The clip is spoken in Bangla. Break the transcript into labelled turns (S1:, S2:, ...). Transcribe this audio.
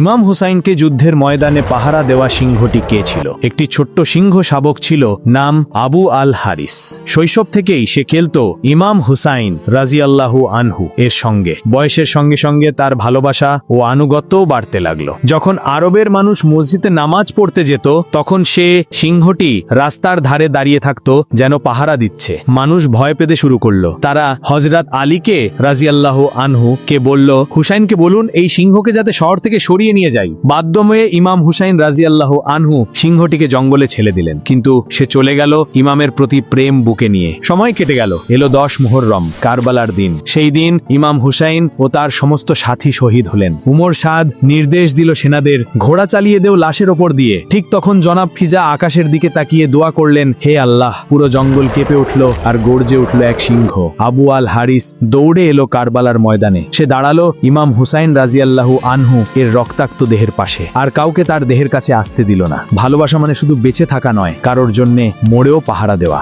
S1: ইমাম হুসাইনকে যুদ্ধের ময়দানে পাহারা দেওয়া সিংহটি কে ছিল? একটি ছোট্ট সিংহ শাবক ছিল, নাম আবু আল হারিস শৈশব থেকেই সে খেলতো ইমাম হুসাইন রাজিয়াল্লাহু আনহু এর সঙ্গে। বয়সের সঙ্গে সঙ্গে তার ভালোবাসা ও আনুগত্যও বাড়তে লাগল। যখন আরবের মানুষ মসজিদে নামাজ পড়তে যেত, তখন সে সিংহটি রাস্তার ধারে দাঁড়িয়ে থাকতো, যেন পাহারা দিচ্ছে। মানুষ ভয় পেতে শুরু করল। তারা হজরত আলীকে রাজিয়াল্লাহ আনহু কে বলল, হুসাইনকে বলুন, এই সিংহকে যাতে শহর থেকে সরিয়ে নিয়ে যাই। বাধ্যময়ে ইমাম হুসাইন রাজিয়াল্লাহ আনহু সিংহটিকে জঙ্গলে ছেড়ে দিলেন। কিন্তু সে চলে গেল ইমামের প্রতি প্রেম বুকে নিয়ে। সময় কেটে গেল, এলো দশ মোহররম, কারবালার দিন। সেই দিন ইমাম হুসাইন ও তার সমস্ত সাথী শহীদ হলেন। উমর সাদ নির্দেশ দিল সেনাদের, ঘোড়া চালিয়ে দেও লাশের ওপর দিয়ে। ঠিক তখন জনাব ফিজা আকাশের দিকে তাকিয়ে দোয়া করলেন, হে আল্লাহ, পুরো জঙ্গল কেঁপে উঠল আর গর্জে উঠল এক সিংহ। আবু আল হারিস দৌড়ে এলো কারবালার ময়দানে। সে দাঁড়াল ইমাম হুসাইন রাজিয়াল্লাহু আনহু এর রক্তাক্ত দেহের পাশে। আর কাউকে তার দেহের কাছে আসতে দিল না। ভালোবাসা মানে শুধু বেঁচে থাকা নয়, কারোর জন্যে মোড়েও পাহারা দেওয়া।